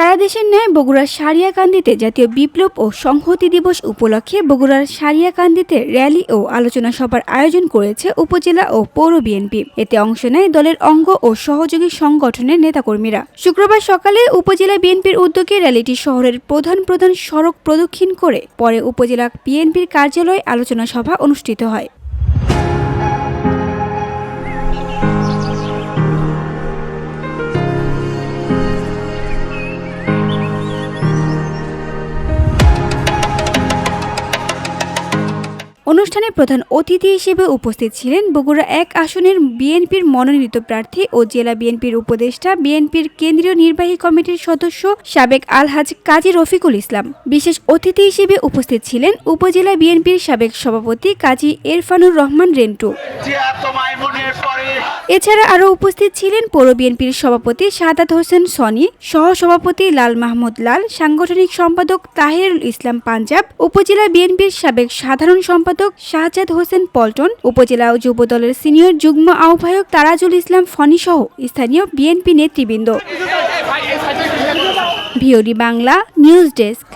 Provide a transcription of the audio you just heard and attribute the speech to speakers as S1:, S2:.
S1: সারা দেশের ন্যায় বগুড়ার সারিয়াকান্দিতে জাতীয় বিপ্লব ও সংহতি দিবস উপলক্ষে বগুড়ার সারিয়াকান্দিতে র্যালি ও আলোচনা সভার আয়োজন করেছে উপজেলা ও পৌর বিএনপি। এতে অংশ নেয় দলের অঙ্গ ও সহযোগী সংগঠনের নেতাকর্মীরা। শুক্রবার সকালে উপজেলা বিএনপির উদ্যোগে র্যালিটি শহরের প্রধান প্রধান সড়ক প্রদক্ষিণ করে পরে উপজেলা বিএনপির কার্যালয়ে আলোচনা সভা অনুষ্ঠিত হয়। অনুষ্ঠানে প্রধান অতিথি হিসেবে উপস্থিত ছিলেন বগুড়া এক আসনের বিএনপির মনোনীত প্রার্থী ও জেলা বিএনপির উপদেষ্টা বিএনপির কেন্দ্রীয় নির্বাহী কমিটির সদস্য সাবেক আলহাজ কাজী রফিকুল ইসলাম। বিশেষ অতিথি হিসেবে উপস্থিত ছিলেন উপজেলা বিএনপির সাবেক সভাপতি কাজী এরফানুর রহমান রেন্টু। এছাড়া আরও উপস্থিত ছিলেন পৌর বিএনপির সভাপতি সাদাত হোসেন সনি সহ সভাপতি লাল মাহমুদ লাল, সাংগঠনিক সম্পাদক তাহিরুল ইসলাম পাঞ্জাব, উপজেলা বিএনপির সাবেক সাধারণ সম্পাদক শাহজাদ হোসেন পল্টন, উপজেলা যুব দলের সিনিয়র যুগ্ম আহ্বায়ক তারাজুল ইসলাম ফনি সহ স্থানীয় বিএনপি নেতৃবৃন্দ। VOD Bangla news desk.